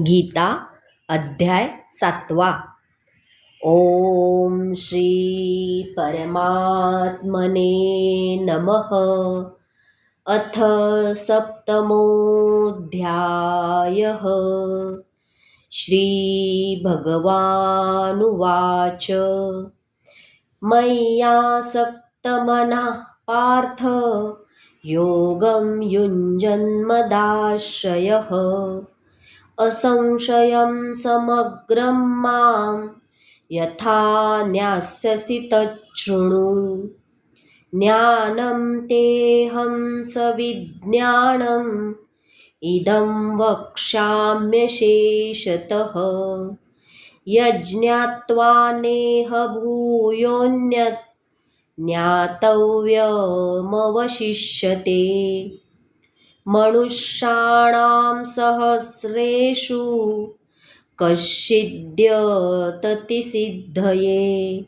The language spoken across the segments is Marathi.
गीता अध्याय सातवा. ओम श्री परमात्मने नमः. अथ सप्तमोऽध्यायः. श्रीभगवानुवाच मय्या मय्यासक्तमनः पार्थ योगं युञ्जन्मदाश्रयः. असंशयं समग्रं मां यथा न्यास्यसि तच्छृणु। ज्ञानं तेऽहं सविज्ञानम् इदं वक्ष्याम्यशेषतः। यज्ञात्वा नेह भूयोऽन्यत् ज्ञातव्यमवशिष्यते। मनुष्याणां सहस्रेषु कश्चिद्यततिसिद्धये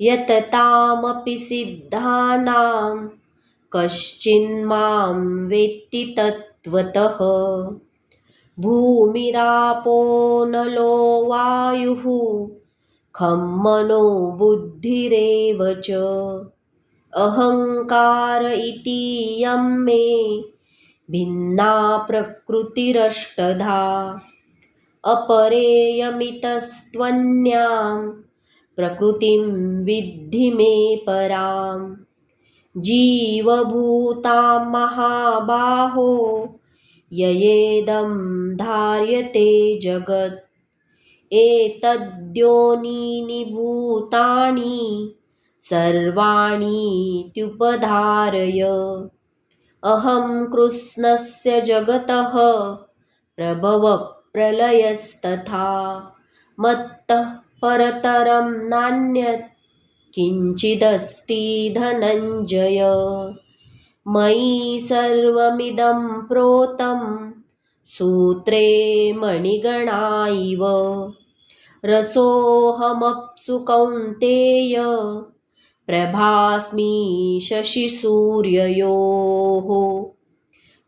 यततामपि सिद्धानां कश्चिन्मां वेत्ति तत्त्वतः। भूमिरापो नलो वायुः खं मनो बुद्धिरेव च। अहङ्कार इति यं मे भिन्ना प्रकृतिरष्टधा। अपरेयमितस्त्वन्यां प्रकृतिं विद्धि मे परां। जीवभूतां महाबाहो ययेदं धार्यते जगत्। एतद्योनीनि भूतानि सर्वाणीत्युपधारय अहं कृष्णस्य जगतः प्रभवप्रलयस्तथा मत्तः परतरं नान्यत् किञ्चिदस्ति धनञ्जय। मयि सर्वमिदं प्रोतं सूत्रे मणिगणा इव। रसोऽहमप्सु कौन्तेय प्रभास्मि शशिसूर्ययोः।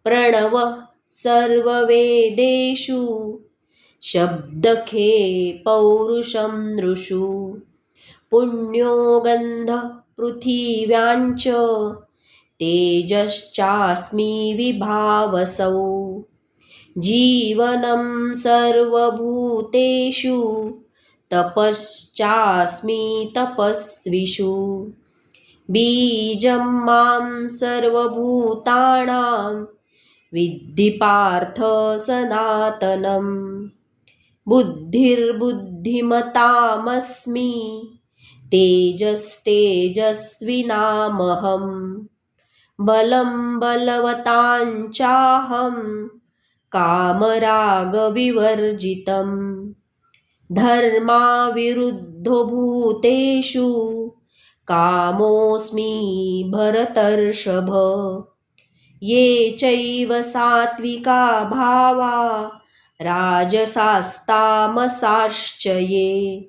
प्रणवः सर्ववेदेषु शब्दखे पौरुषं नृषु। पुण्यो गन्धः पृथिव्याञ्च तेजश्चास्मि विभावसौ। जीवनं सर्वभूतेषु तपश्चास्मि तपस्विषु। बीजं मां सर्वभूतानां विद्धि पार्थ सनातनम्। बुद्धिर्बुद्धिमतामस्मि तेजस्तेजस्विनामहं बलं बलवताञ्चाहं कामरागविवर्जितम्। धर्माविरुद्धो भूतेषु कामोऽस्मि भरतर्षभ। ये चैव सात्विका भावा राजसास्तामसाश्च ये।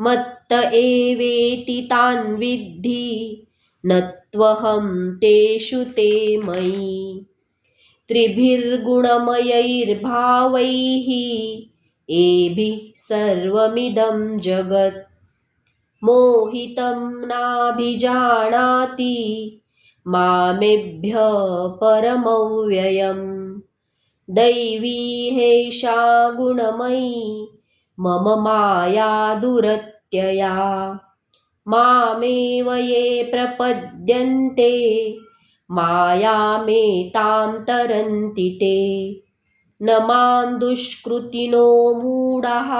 मत्त एवेति तान् विद्धि न त्वहं तेषु ते मयि। त्रिभिर्गुणमयैर्भावैः एभिः सर्वमिदं जगत्। मोहितं नाभिजानाति मामेभ्य परमव्ययम्। दैवी हेषा गुणमयी मम माया दुरत्यया। मामेव ये प्रपद्यन्ते मायामेतां तरन्ति ते। न मां दुष्कृतिनो मूढाः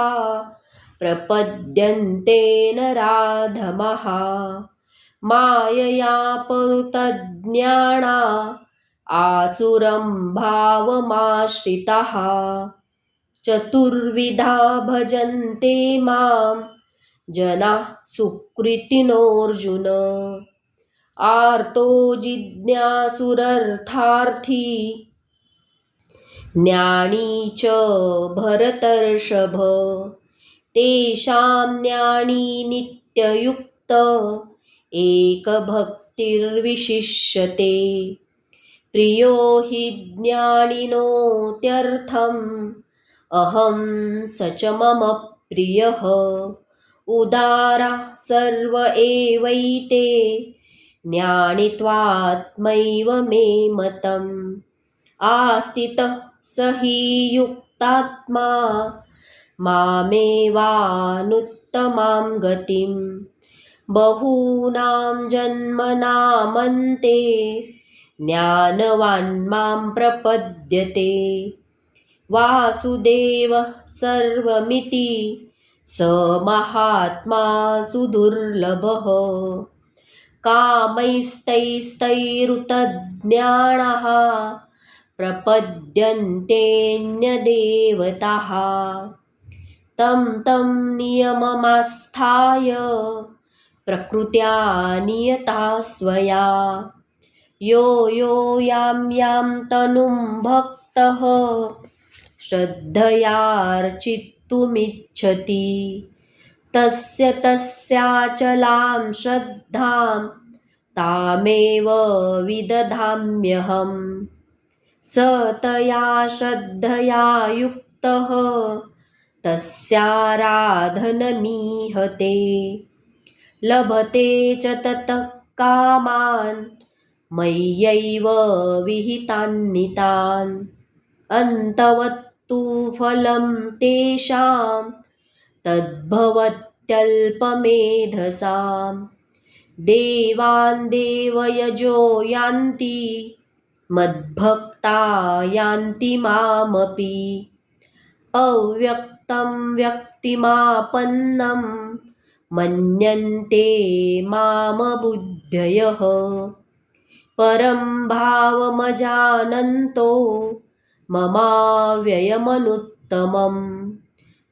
प्रपद्यन्ते राधमः। मायया परुतज्ञाना आसुरं भावमाश्रिताः। चतुर्विधा भजन्ते मां जनाः सुकृतिनोऽर्जुन। आर्तो जिज्ञासुरर्थार्थी ज्ञानी च भरतर्षभ तेषां ज्ञानी नित्ययुक्त एकभक्तिर्विशिष्यते। प्रियो हि ज्ञानिनोत्यर्थम् अहं स च मम प्रियः। उदारा सर्व एवैते ज्ञानित्वात्मैव मे मतम्। आस्तितः हि युक्तात्मा मामेवानुत्तमां गतिं। बहूनां जन्मनामन्ते ज्ञानवान् मां प्रपद्यते। वासुदेवः सर्वमिति स महात्मा सुदुर्लभः। कामैस्तैस्तैरुतज्ञानः प्रपद्यन्तेऽन्यदेवताः। तं तं नियममास्थाय प्रकृत्या नियता स्वया। यो यो यां यां तनुं भक्तः श्रद्धयार्चितुमिच्छति तस्य तस्याचलां श्रद्धां तामेव विदधाम्यहम्। स तया श्रद्धया युक्तः। तस्याराधनमीहते लभते च ततः कामान् मय्यैव विहितान्नितान्। अन्तवत्तु फलं तेषां तद्भवत्यल्पमेधसां देवान् देवयजो यान्ति मद्भक्ता यान्ति मामपि। अव्यक्तं व्यक्तिमापन्नं मन्यन्ते मामबुद्धयः। परं भावमजानन्तो ममाव्ययमनुत्तमम्।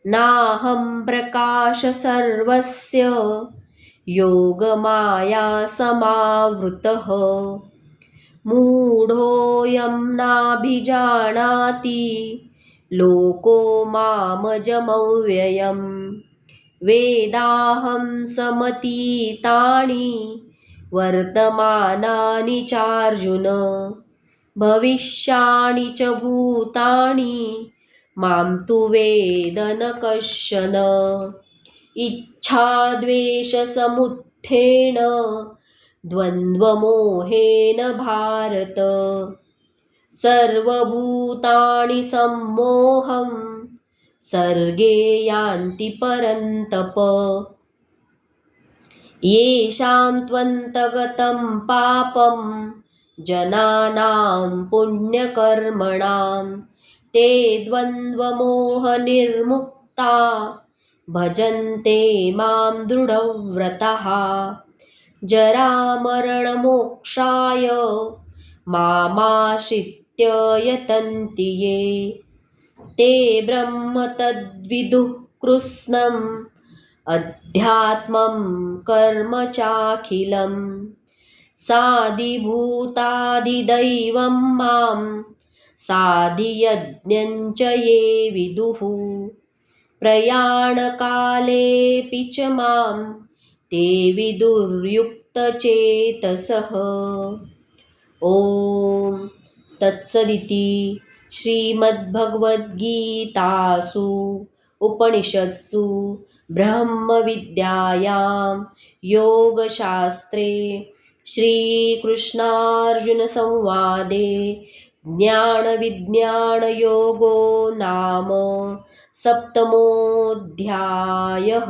नाहं प्रकाशसर्वस्य योगमायासमावृतः। मूढोऽयं नाभिजानाति। लोको मामजमव्ययम्। वेदाहं समतीतानि वर्तमानानि चार्जुन। भविष्याणि च भूतानि। मां तु वेद न कश्चन। इच्छाद्वेषसमुत्थेन द्वन्द्वमोहेन भारत। सर्वभूतानि सम्मोहं सर्गे यान्ति परन्तप। येषां त्वन्तगतं पापं जनानां पुण्यकर्मणां ते द्वन्द्वमोहनिर्मुक्ता भजन्ते मां दृढव्रतः। जरामरणमोक्षाय। मामाश्रित्य यतन्ति ये। ते ब्रह्म तद्विदुः कृत्स्नम् अध्यात्मं कर्म चाखिलं साधिभूतादिदैवं मां। साधियज्ञं च ये विदुः। प्रयाणकालेऽपि च मां ते विदुर्युक्तचेतसः ॐ तत्सदिति श्रीमद्भगवद्गीतासु उपनिषत्सु ब्रह्मविद्यायां योगशास्त्रे श्रीकृष्णार्जुनसंवादे ज्ञानविज्ञानयोगो नाम सप्तमोऽध्यायः।